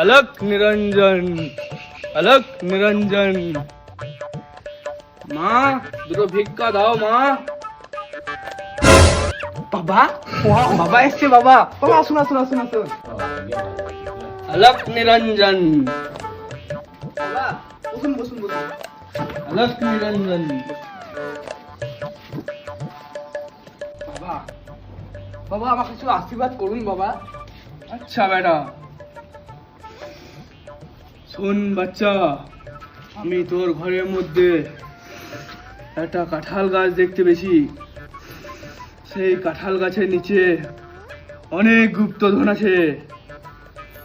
আলোক নিরঞ্জন আলোক নিরঞ্জন মা দুটো ভিক্ষা দাও মা বাবা বাবা এসছে বাবা বাবা আসুন আসুন আসুন আসুন আলোক নিরঞ্জন আলোক নিরঞ্জন বাবা বাবা আমাকে কিছু আশীর্বাদ করুন, বাবা। আচ্ছা বেটা। শোন বাচ্চা আমি তোর ঘরের মধ্যে একটা কাঁঠাল গাছ দেখতে পেয়েছি। সেই কাঁঠাল গাছের নিচে অনেক গুপ্তধন আছে।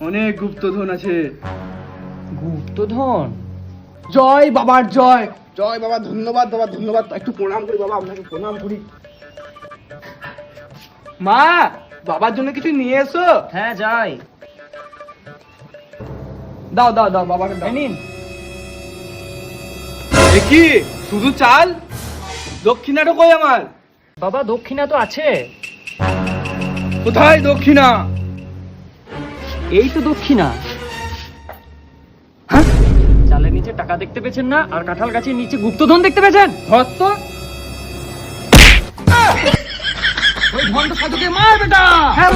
অনেক গুপ্তধন আছে। গুপ্তধন? জয় বাবার জয়। জয় বাবা ধন্যবাদ বাবা ধন্যবাদ। একটু প্রণাম করি বাবা আপনাকে প্রণাম করি। মা বাবার জন্য কিছু নিয়ে এসো। হ্যাঁ যাই। দাও দাও দাও বাবাকে দাও। নিন। এ কি? শুধু চাল? দক্ষিণাটা কই আমার? বাবা দক্ষিণা তো আছে। কোথায় দক্ষিণা? এই তো দক্ষিণা। হ্যাঁ? চালের নিচে টাকা দেখতে পেয়েছেন না আর কাঁঠাল গাছের নিচে গুপ্তধন দেখতে পেয়েছেন? ধর তো। ওই ঢন সাধুকে মার বেটা হ্যাঁ